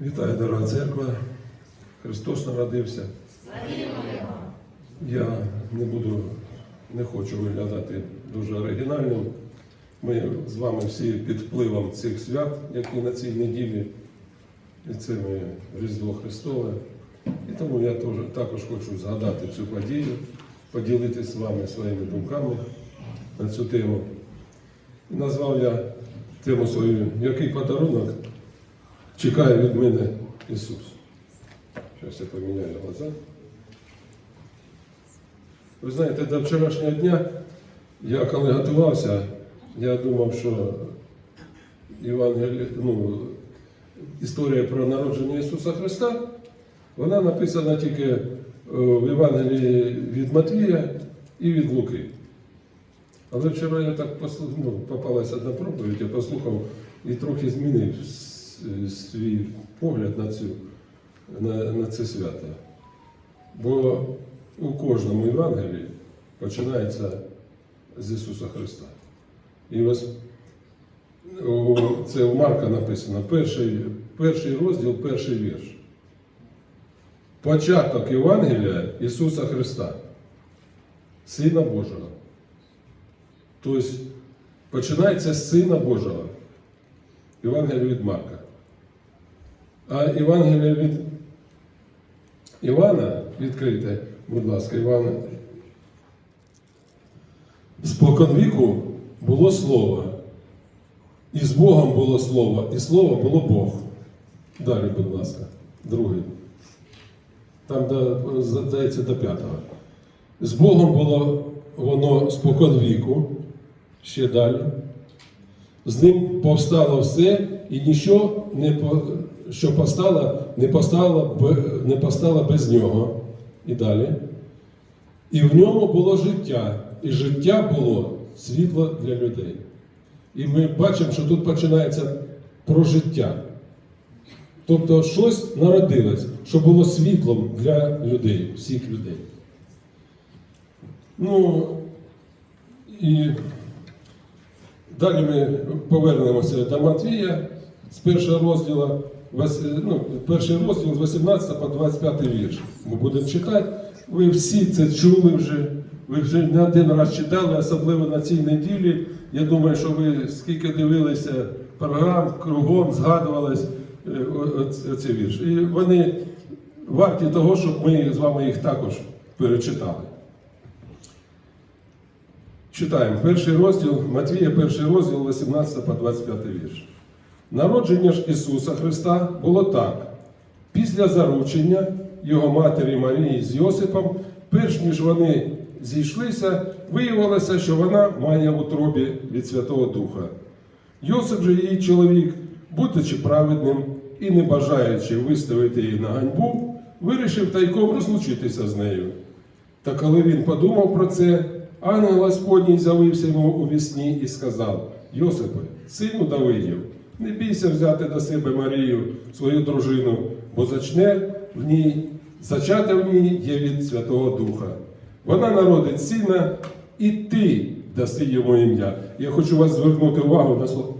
Вітаю, дорога церква. Христос народився. Я не буду, не хочу виглядати дуже оригінальним. Ми з вами всі під впливом цих свят, які на цій неділі. І це ми Різдво Христове. І тому я також хочу згадати цю подію, поділитися з вами своїми думками на цю тему. Назвав я тему свою Який подарунок чекає від мене Ісус. Зараз я поміняю глаза. Ви знаєте, до вчорашнього дня я коли готувався, я думав, що Євангелі... ну, історія про народження Ісуса Христа, вона написана тільки е, в Євангелії від Матвія і від Луки. Але вчора я так послух... ну, попалася одна проповідь, я послухав і трохи змінив свій погляд на, цю, на, на це свято. Бо у кожному Євангелії починається з Ісуса Христа. І ось це у Марка написано, перший, перший розділ, перший вірш. Початок Євангелія Ісуса Христа, Сина Божого. Тобто починається з Сина Божого. Євангелія від Марка. А Євангелія від Івана відкрите, будь ласка, Івана. Споконвіку було слово. І з Богом було слово, і слово було Бог. Далі, будь ласка, другий. Там, до, здається, до п'ятого. З Богом було воно споконвіку, ще далі. З ним повстало все, і нічого, не, по- що повстало, не постало, б- не постало без нього. І далі. І в ньому було життя, і життя було світло для людей. І ми бачимо, що тут починається про життя. Тобто щось народилось, що було світлом для людей, всіх людей. Ну, і далі ми повернемося до Матвія з першого розділу, ну, перший розділ з 18 по 25 вірш. Ми будемо читати. Ви всі це чули вже, ви вже не один раз читали, особливо на цій неділі. Я думаю, що ви скільки дивилися програм, кругом згадувались е, о- вірші. І вони варті того, щоб ми з вами їх також перечитали. Читаємо перший розділ, Матвія, перший розділ, 18 по 25 вірш. Народження ж Ісуса Христа було так. Після заручення його матері Марії з Йосипом, перш ніж вони зійшлися, виявилося, що вона має в утробі від Святого Духа. Йосип же її чоловік, будучи праведним і не бажаючи виставити її на ганьбу, вирішив тайком розлучитися з нею. Та коли він подумав про це, ангел Господній з'явився йому у вісні і сказав: Йосипе, сину Давидів, не бійся взяти до себе Марію, свою дружину, бо зачне в ній, зачати в ній є від Святого Духа. Вона народить сина, і ти даси йому ім'я. Я хочу вас звернути увагу на слово.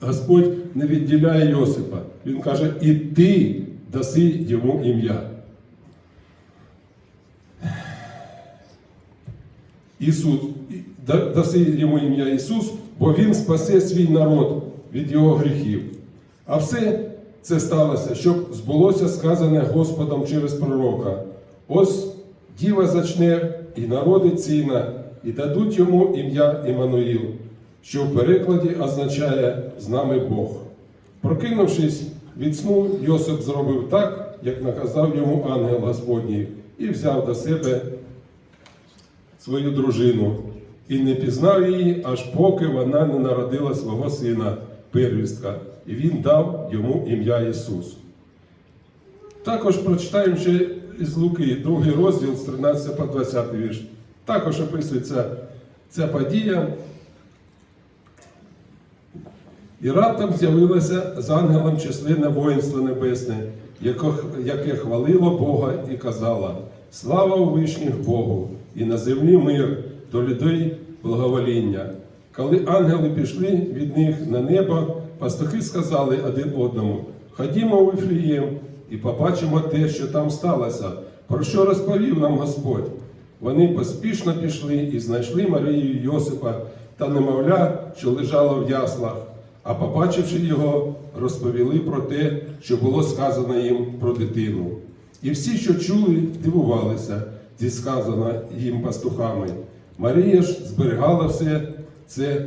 Господь не відділяє Йосипа. Він каже, і ти даси йому ім'я. Ісус, даси йому ім'я Ісус, бо Він спасе свій народ від його гріхів. А все це сталося, щоб збулося сказане Господом через пророка. Ось діва зачне і народить сина, і дадуть йому ім'я Іммануїл, що в перекладі означає з нами Бог. Прокинувшись від сну, Йосип зробив так, як наказав йому ангел Господній, і взяв до себе свою дружину і не пізнав її, аж поки вона не народила свого сина, первістка, і він дав йому ім'я Ісус. Також прочитаємо ще із Луки, другий розділ з 13 по 20 вірш. Також описується ця подія. І раптом з'явилося з ангелом численне воїнство небесне, яке хвалило Бога і казало: Слава у вишніх Богу, і на землі мир до людей благовоління. Коли ангели пішли від них на небо, пастухи сказали один одному: ходімо у Вифлієм і побачимо те, що там сталося, про що розповів нам Господь. Вони поспішно пішли і знайшли Марію Йосипа та немовля, що лежало в яслах, а побачивши його, розповіли про те, що було сказано їм про дитину. І всі, що чули, дивувалися зі сказано їм пастухами. Марія ж зберігала все це,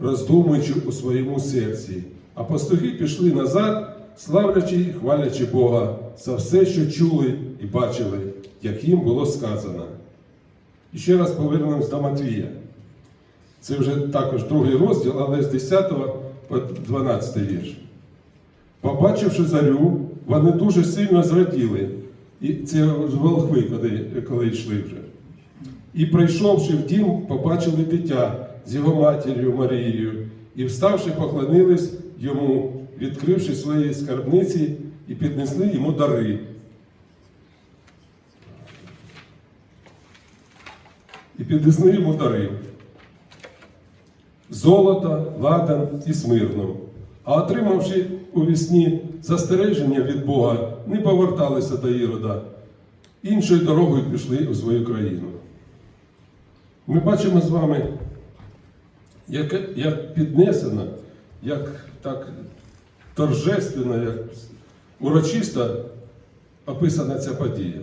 роздумуючи у своєму серці. А пастухи пішли назад, славлячи і хвалячи Бога за все, що чули і бачили, як їм було сказано. І ще раз повернемось до Матвія. Це вже також другий розділ, але з 10 по 12 вірш. Побачивши зарю, вони дуже сильно зраділи. І це волхви, коли, коли йшли вже. І прийшовши в дім, побачили дитя з його матір'ю Марією, і, вставши, поклонились йому, відкривши свої скарбниці, і піднесли йому дари. І піднесли йому дари. Золото, ладан і смирну. А отримавши у вісні застереження від Бога, не поверталися до Ірода, іншою дорогою пішли у свою країну. Ми бачимо з вами, як, як піднесено, як так торжественно, як урочисто описана ця подія.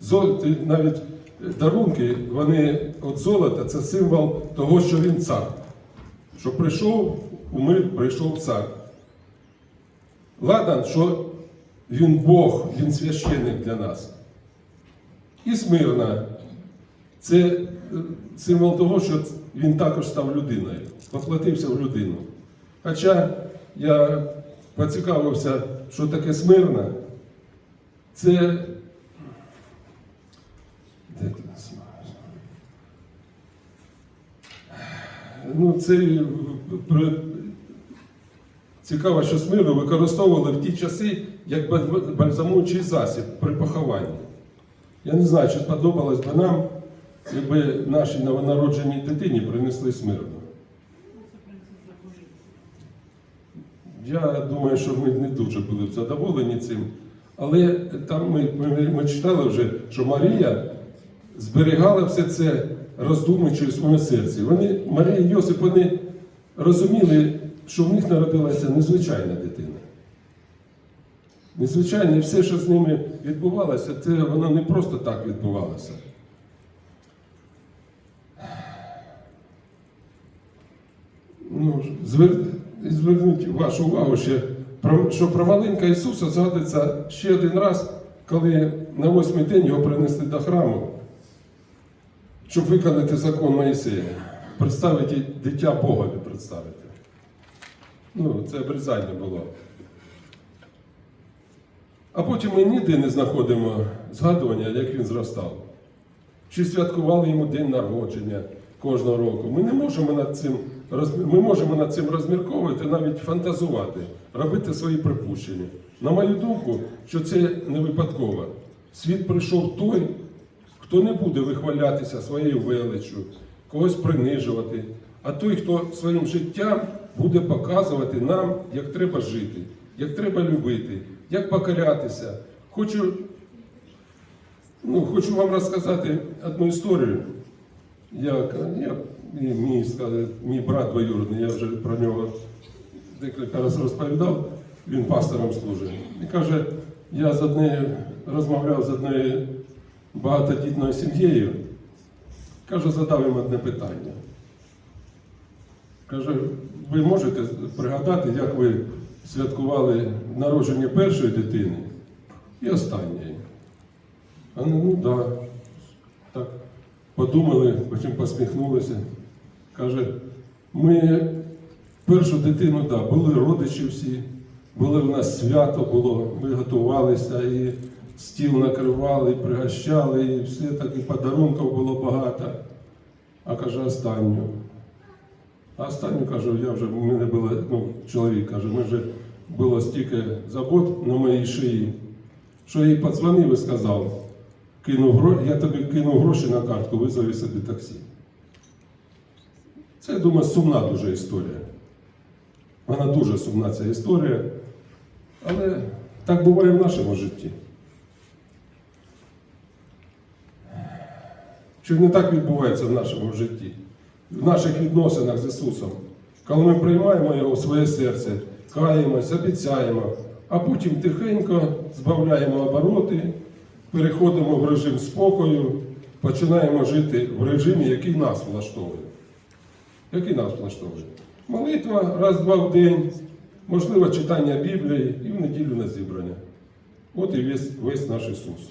Золоті, навіть дарунки, вони от золота це символ того, що він цар. Що прийшов у мир, прийшов цар. Ладан, що він Бог, він священник для нас. І смирна це символ того, що він також став людиною, поплатився в людину. Хоча я поцікавився, що таке смирна, це. Ну, це е, цікаво, що смирну використовували в ті часи як бальзам- бальзамуючий засіб при похованні. Я не знаю, чи сподобалось би нам, якби нашій новонародженій дитині принесли смирну. Я думаю, що ми не дуже були задоволені цим. Але там ми, ми, ми читали вже, що Марія зберігала все це, роздумуючи у своєму серці. Вони, Марія і Йосип, вони розуміли, що в них народилася незвичайна дитина. Незвичайно, все, що з ними відбувалося, це воно не просто так відбувалося. Ну, звер... зверніть вашу увагу ще, що про маленька Ісуса згадується ще один раз, коли на восьмий день його принесли до храму, щоб виконати закон Моїсея, представити дитя Богові представити. Ну, це обрізання було. А потім ми ніде не знаходимо згадування, як він зростав. Чи святкували йому день народження кожного року. Ми не можемо над цим ми можемо над цим розмірковувати, навіть фантазувати, робити свої припущення. На мою думку, що це не випадково. Світ прийшов той, хто не буде вихвалятися своєю величчю, когось принижувати, а той, хто своїм життям буде показувати нам, як треба жити, як треба любити, як покорятися. Хочу, ну, хочу вам розказати одну історію. Як я, мій, мій, брат двоюродний, я вже про нього декілька разів розповідав, він пастором служить. І каже, я з однією розмовляв з однією багатодітною сім'єю. Каже, задав їм одне питання. Каже, ви можете пригадати, як ви святкували народження першої дитини і останньої? А ну, да. Так подумали, потім посміхнулися. Каже, ми першу дитину, да, були родичі всі, були в нас свято було, ми готувалися і стіл накривали, і пригощали, і все так, і подарунків було багато. А каже, останню. А останню кажу, я вже в мене було, ну, чоловік каже, ми вже було стільки забот на моїй шиї, що їй подзвонив і сказав, кину гро... я тобі кину гроші на картку, визови собі таксі. Це, я думаю, сумна дуже історія. Вона дуже сумна ця історія. Але так буває в нашому житті. Чи не так відбувається в нашому житті, в наших відносинах з Ісусом, коли ми приймаємо Його в своє серце, каємось, обіцяємо, а потім тихенько збавляємо обороти, переходимо в режим спокою, починаємо жити в режимі, який нас влаштовує. Який нас влаштовує? Молитва раз-два в день, можливо, читання Біблії і в неділю на зібрання. От і весь, весь наш Ісус.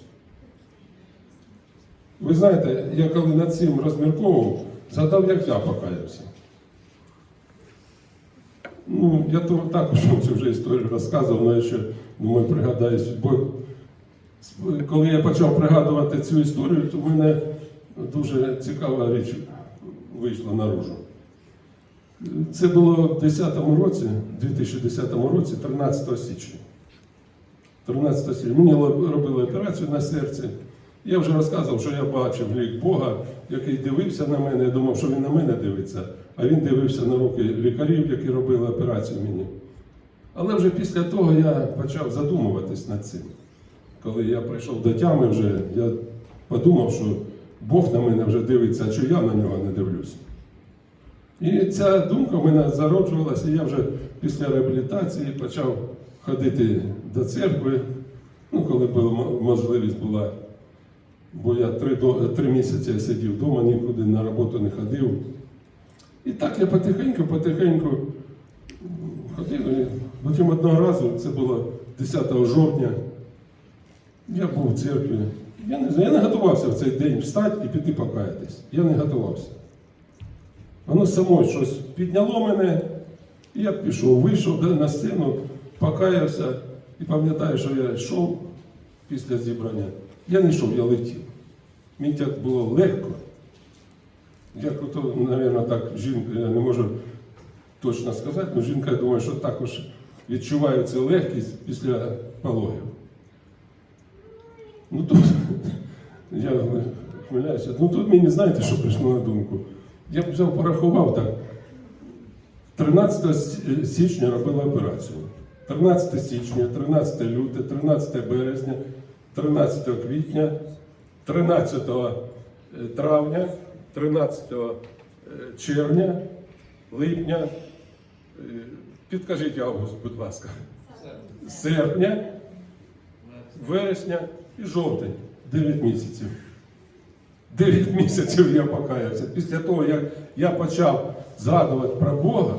Ви знаєте, я коли над цим розмірковував, згадав, як я покаявся. Ну, я то також цю вже історію розказував, але я ще думаю, пригадаюсь. Бо коли я почав пригадувати цю історію, то в мене дуже цікава річ вийшла наружу. Це було в 10-му році, 2010 році, 13 січня. 13 січня. Мені робили операцію на серці. Я вже розказував, що я бачив лік Бога, який дивився на мене. Я думав, що він на мене дивиться, а він дивився на руки лікарів, які робили операцію мені. Але вже після того я почав задумуватись над цим. Коли я прийшов до тями, вже я подумав, що Бог на мене вже дивиться, а що я на нього не дивлюсь. І ця думка в мене зароджувалася, і я вже після реабілітації почав ходити до церкви, ну, коли була можливість була. Бо я три, три місяці сидів вдома, нікуди на роботу не ходив. І так я потихеньку, потихеньку ходив. І потім одного разу, це було 10 жовтня, я був в церкві. Я не я не готувався в цей день встати і піти покаятись. Я не готувався. Воно само щось підняло мене, і я пішов, вийшов на сцену, покаявся і пам'ятаю, що я йшов після зібрання. Я не йшов, я летів. Мені так було легко. Як ото, мабуть, так жінка, я не можу точно сказати, але жінка, я думаю, що також відчуває цю легкість після пологів. Ну тут я хмиляюся. Ну тут мені знаєте, що прийшло на думку. Я б взяв, порахував так. 13 січня робили операцію. 13 січня, 13 лютого, 13 березня, 13 квітня, 13 травня, 13 червня, липня. Е, Підкажіть август, будь ласка. Серпня, вересня і жовтень. 9 місяців. 9 місяців я покаявся. Після того, як я почав згадувати про Бога,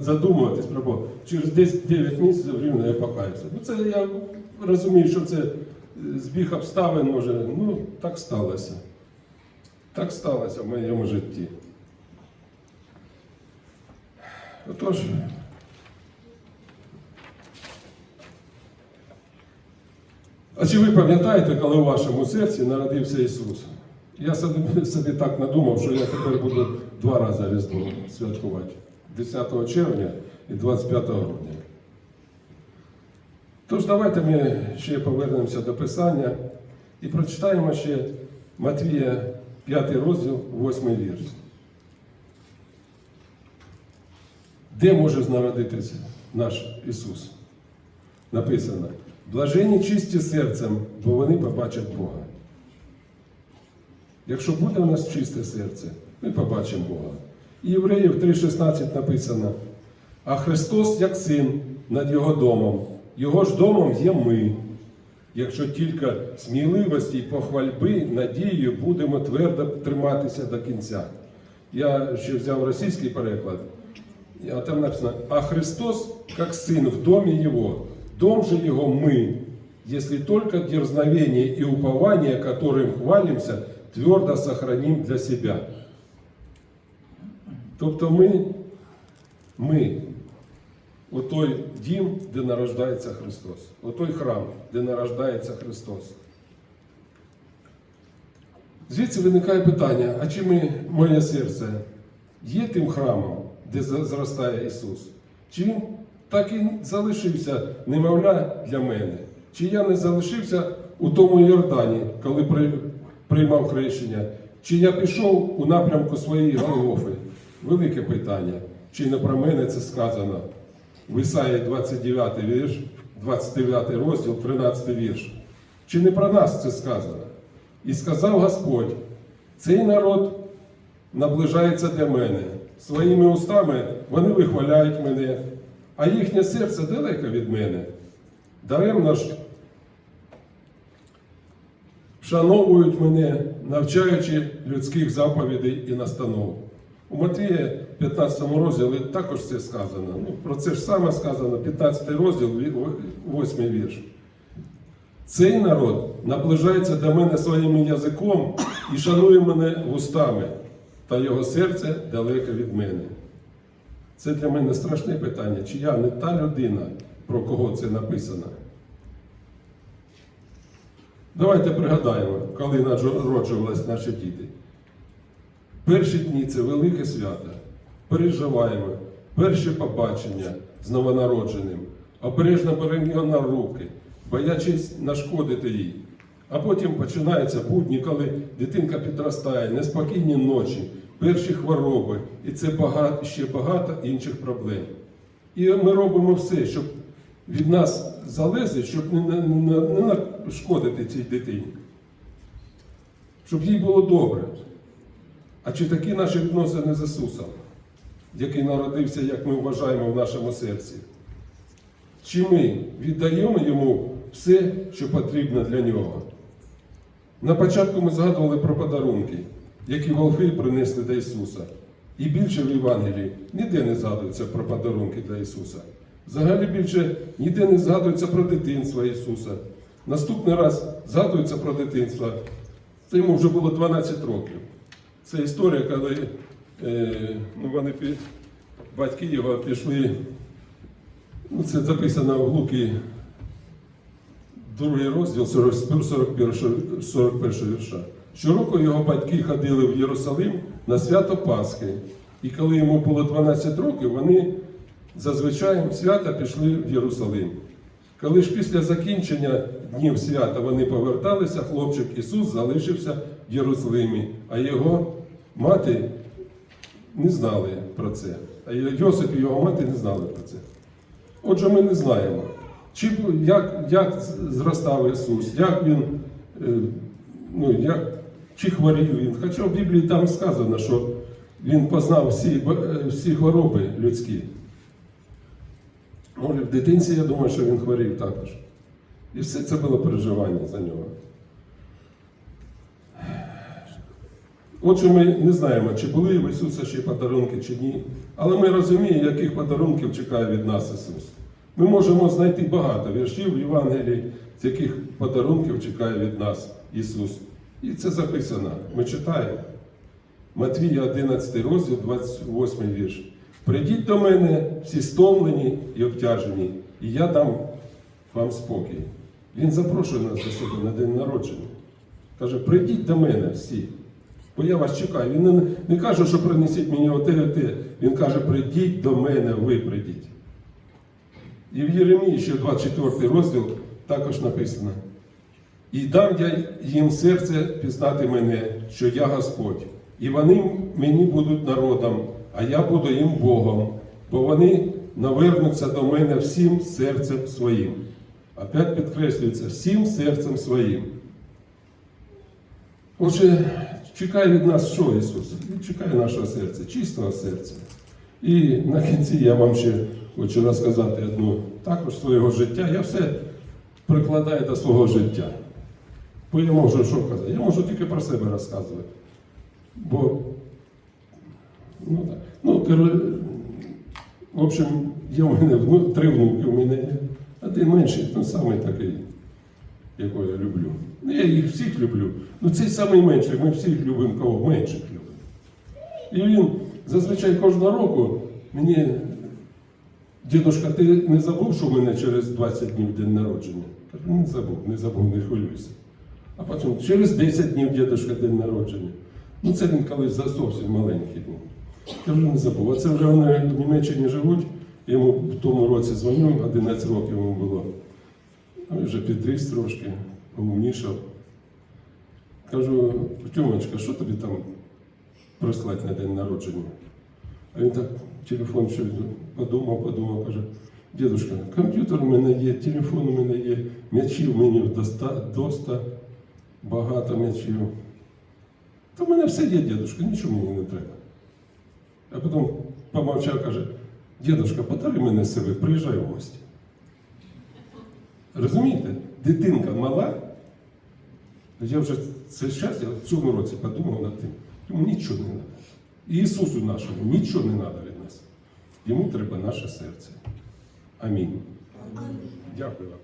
задумуватись про Бога, через десь 9 місяців рівно я покаявся. Ну це я розумію, що це е, збіг обставин може. Ну, так сталося. Так сталося в моєму житті. Отож. А чи ви пам'ятаєте, коли у вашому серці народився Ісус? Я собі, собі так надумав, що я тепер буду два рази Різдво святкувати. 10 червня і 25 грудня. Тож давайте ми ще повернемося до Писання і прочитаємо ще Матвія 5 розділ, 8 вірш. Де може народитися наш Ісус? Написано: блажені чисті серцем, бо вони побачать Бога. Якщо буде у нас чисте серце, ми побачимо Бога. І Євреїв 3,16 написано: а Христос як син над Його домом, Його ж домом є ми. Якщо тільки сміливості і похвальби, надією будемо твердо триматися до кінця. Я ще взяв російський переклад, а там написано, а Христос как сын в доме его, дом же его мы, если только дерзновение и упование, которым хвалимся, твердо сохраним для себя. Тобто ми, ми, отой дім, де нарождається Христос, отой храм, де нарождається Христос. Звідси виникає питання, а чи ми, моє серце є тим храмом, де зростає Ісус? Чи Він так і залишився немовля для мене? Чи я не залишився у тому Йордані, коли приймав хрещення? Чи я пішов у напрямку своєї Голгофи? Велике питання. Чи не про мене це сказано? в Ісаї 29 вірш, 29 розділ, 13 вірш. Чи не про нас це сказано? І сказав Господь, цей народ наближається до мене. Своїми устами вони вихваляють мене, а їхнє серце далеко від мене. Даремно ж вшановують мене, навчаючи людських заповідей і настанов. У Матвія 15 розділі також це сказано. Ну, про це ж саме сказано, 15 розділ, 8 вірш. Цей народ наближається до мене своїм язиком і шанує мене вустами, та його серце далеко від мене. Це для мене страшне питання, чи я не та людина, про кого це написано. Давайте пригадаємо, коли народжувалися наші діти. Перші дні це велике свято. Переживаємо перше побачення з новонародженим, обережно беремо на руки, боячись нашкодити їй. А потім починаються будні, коли дитинка підростає, неспокійні ночі, перші хвороби, і це багато, ще багато інших проблем. І ми робимо все, щоб від нас залежить, щоб не, не нашкодити цій дитині, щоб їй було добре. А чи такі наші відносини з Ісусом, який народився, як ми вважаємо в нашому серці? Чи ми віддаємо йому все, що потрібно для нього? На початку ми згадували про подарунки, які волхи принесли до Ісуса. І більше в Євангелії ніде не згадується про подарунки для Ісуса. Взагалі більше ніде не згадується про дитинство Ісуса. Наступний раз згадується про дитинство. Це йому вже було 12 років. Це історія, коли е, ну, вони батьки його пішли. Ну, це записано в Луки, другий розділ 41, 41 вірша. Щороку його батьки ходили в Єрусалим на свято Пасхи. І коли йому було 12 років, вони зазвичай свята пішли в Єрусалим. Коли ж після закінчення днів свята вони поверталися, хлопчик Ісус залишився в Єрусалимі, а його мати не знали про це. А Йосип і його мати не знали про це. Отже, ми не знаємо, чи, як, як зростав Ісус, як він, е, ну, як, чи хворів він. Хоча в Біблії там сказано, що він познав всі, е, всі хвороби людські. Може, в дитинці, я думаю, що він хворів також. І все це було переживання за нього. Отже, ми не знаємо, чи були в Ісуса ще подарунки, чи ні. Але ми розуміємо, яких подарунків чекає від нас Ісус. Ми можемо знайти багато віршів в Євангелії, з яких подарунків чекає від нас Ісус. І це записано. Ми читаємо. Матвія 11 розділ, 28 вірш. Прийдіть до мене всі стомлені і обтяжені, і я дам вам спокій. Він запрошує нас до себе на день народження. Каже, прийдіть до мене всі, бо я вас чекаю. Він не, не каже, що принесіть мені оте, оте. Він каже, прийдіть до мене, ви прийдіть. І в Єремії, ще 24 розділ, також написано. І дам я їм серце пізнати мене, що я Господь, і вони мені будуть народом, а я буду їм Богом, бо вони навернуться до мене всім серцем своїм. Опять підкреслюється всім серцем своїм. Отже, чекає від нас що Ісус? Він чекає нашого серця, чистого серця. І на кінці я вам ще хочу розказати одну також свого життя. Я все прикладаю до свого життя. Бо я можу що казати? Я можу тільки про себе розказувати. Бо, ну так. Ну, кер- в общем, є у мене вну- три внуки, у мене є. Один менший, ну самий такий, якого я люблю. Ну, я їх всіх люблю. Ну цей самий менший, ми всіх любимо, кого менших любимо. І він зазвичай кожного року мені, дідушка, ти не забув, що в мене через 20 днів день народження? Кажу, не забув, не забув, не хвилюйся. А потім через 10 днів дідушка день народження. Ну це він колись зовсім маленький був. Не забув. Оце вже вони в Німеччині живуть. Йому в тому році дзвоню, 11 років йому було. А вже підріс трошки, поумнішав. Кажу, Тьомочка, що тобі там прислати на день народження? А він так телефон щось подумав, подумав, каже, Дідушка, комп'ютер у мене є, телефон у мене є, м'ячів мені доста багато м'ячів. Та в мене все є, дідушка, нічого мені не треба. А потім помовчав, каже, дідушка, подари мене себе, приїжджай в гості. Розумієте, дитинка мала, я вже це щас, я в цьому році подумав над тим. Йому нічого не треба. І Ісусу нашому нічого не треба від нас. Йому треба наше серце. Амінь. Дякую вам.